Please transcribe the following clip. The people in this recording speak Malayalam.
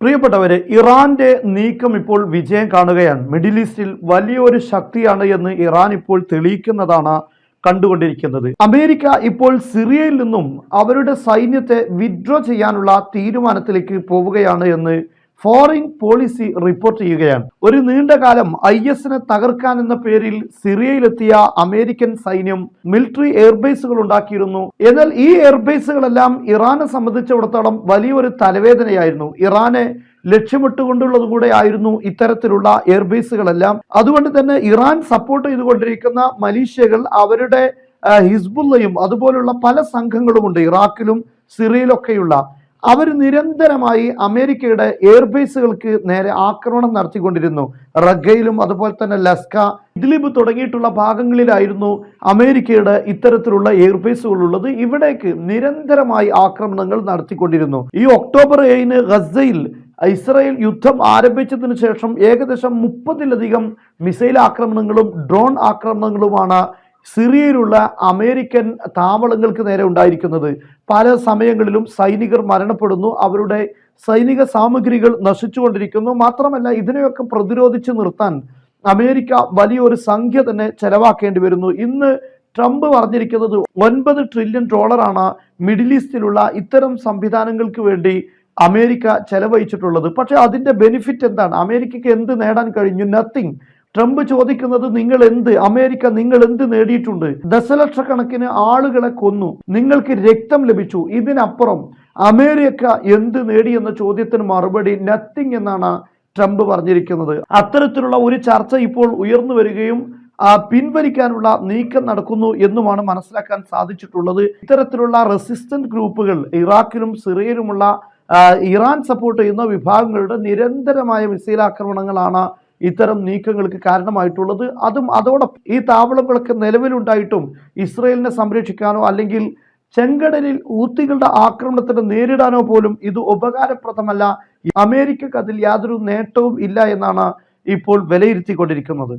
പ്രിയപ്പെട്ടവരെ ഇറാന്റെ നീക്കം ഇപ്പോൾ വിജയം കാണുകയാണ്. മിഡിൽ ഈസ്റ്റിൽ വലിയൊരു ശക്തിയാണ് എന്ന് ഇറാൻ ഇപ്പോൾ തെളിയിക്കുന്നതാണ് കണ്ടുകൊണ്ടിരിക്കുന്നത്. അമേരിക്ക ഇപ്പോൾ സിറിയയിൽ നിന്നും അവരുടെ സൈന്യത്തെ വിഡ്രോ ചെയ്യാനുള്ള തീരുമാനത്തിലേക്ക് പോവുകയാണ് എന്ന് ഫോറിൻ പോളിസി റിപ്പോർട്ട് ചെയ്യുകയാണ്. ഒരു നീണ്ട കാലം ഐ എസിനെ തകർക്കാൻ എന്ന പേരിൽ സിറിയയിലെത്തിയ അമേരിക്കൻ സൈന്യം മിലിറ്ററി എയർബേസുകൾ ഉണ്ടാക്കിയിരുന്നു. എന്നാൽ ഈ എയർബേസുകളെല്ലാം ഇറാനെ സംബന്ധിച്ചിടത്തോളം വലിയൊരു തലവേദനയായിരുന്നു. ഇറാനെ ലക്ഷ്യമിട്ടുകൊണ്ടുള്ളത് കൂടെ ആയിരുന്നു ഇത്തരത്തിലുള്ള എയർബേസുകളെല്ലാം അതുകൊണ്ട് തന്നെ ഇറാൻ സപ്പോർട്ട് ചെയ്തുകൊണ്ടിരിക്കുന്ന മലീഷ്യകൾ അവരുടെ ഹിസ്ബുള്ളയും അതുപോലുള്ള പല സംഘങ്ങളുമുണ്ട്. ഇറാഖിലും സിറിയയിലൊക്കെയുള്ള. അവർ നിരന്തരമായി അമേരിക്കയുടെ എയർബേസുകൾക്ക് നേരെ ആക്രമണം നടത്തിക്കൊണ്ടിരുന്നു. റഗയിലും അതുപോലെ തന്നെ ലസ്ക ഇദ്ലിബ് തുടങ്ങിയിട്ടുള്ള ഭാഗങ്ങളിലായിരുന്നു അമേരിക്കയുടെ ഇത്തരത്തിലുള്ള എയർബേസുകൾ ഉള്ളത്. ഇവിടേക്ക് നിരന്തരമായി ആക്രമണങ്ങൾ നടത്തിക്കൊണ്ടിരുന്നു. ഈ ഒക്ടോബർ ഏഴിന് ഗസയിൽ ഇസ്രായേൽ യുദ്ധം ആരംഭിച്ചതിന് ശേഷം ഏകദേശം മുപ്പതിലധികം മിസൈൽ ആക്രമണങ്ങളും ഡ്രോൺ ആക്രമണങ്ങളുമാണ് സിറിയയിലുള്ള അമേരിക്കൻ താവളങ്ങൾക്ക് നേരെ ഉണ്ടായിരിക്കുന്നത്. പല സമയങ്ങളിലും സൈനികർ മരണപ്പെടുന്നു. അവരുടെ സൈനിക സാമഗ്രികൾ നശിച്ചുകൊണ്ടിരിക്കുന്നു. മാത്രമല്ല ഇതിനെയൊക്കെ പ്രതിരോധിച്ച് നിർത്താൻ അമേരിക്ക വലിയൊരു സംഖ്യ തന്നെ ചെലവാക്കേണ്ടി വരുന്നു. ഇന്ന് ട്രംപ് പറഞ്ഞിരിക്കുന്നത് ഒൻപത് ട്രില്യൺ ഡോളറാണ് മിഡിൽ ഈസ്റ്റിലുള്ള ഇത്തരം സംവിധാനങ്ങൾക്ക് വേണ്ടി അമേരിക്ക ചെലവഴിച്ചിട്ടുള്ളത്. പക്ഷെ അതിന്റെ ബെനിഫിറ്റ് എന്താണ്? അമേരിക്കയ്ക്ക് എന്ത് നേടാൻ കഴിഞ്ഞു? നത്തിങ് ട്രംപ് ചോദിക്കുന്നത് നിങ്ങൾ എന്ത് അമേരിക്ക നിങ്ങൾ എന്ത് നേടിയിട്ടുണ്ട്? ദശലക്ഷക്കണക്കിന് ആളുകളെ കൊന്നു. നിങ്ങൾക്ക് രക്തം ലഭിച്ചു. ഇതിനപ്പുറം അമേരിക്ക എന്ത് നേടി എന്ന ചോദ്യത്തിന് മറുപടി നത്തിങ് എന്നാണ് ട്രംപ് പറഞ്ഞിരിക്കുന്നത്. അത്തരത്തിലുള്ള ഒരു ചർച്ച ഇപ്പോൾ ഉയർന്നു വരികയും ആ, പിൻവലിക്കാനുള്ള നീക്കം നടക്കുന്നു എന്നുമാണ് മനസ്സിലാക്കാൻ സാധിച്ചിട്ടുള്ളത്. ഇത്തരത്തിലുള്ള റെസിസ്റ്റന്റ് ഗ്രൂപ്പുകൾ ഇറാഖിലും സിറിയയിലുമുള്ള ഇറാൻ സപ്പോർട്ട് ചെയ്യുന്ന വിഭാഗങ്ങളുടെ നിരന്തരമായ മിസൈൽ ആക്രമണങ്ങളാണ് ഇത്തരം നീക്കങ്ങൾക്ക് കാരണമായിട്ടുള്ളത്. അതും അതോടൊപ്പം ഈ താവളങ്ങളൊക്കെ നിലവിലുണ്ടായിട്ടും ഇസ്രയേലിനെ സംരക്ഷിക്കാനോ അല്ലെങ്കിൽ ചെങ്കടലിൽ ഊത്തികളുടെ ആക്രമണത്തിന് നേരിടാനോ പോലും ഇത് ഉപകാരപ്രദമല്ല. അമേരിക്കക്ക് അതിൽ യാതൊരു നേട്ടവും ഇല്ല എന്നാണ് ഇപ്പോൾ വിലയിരുത്തിക്കൊണ്ടിരിക്കുന്നത്.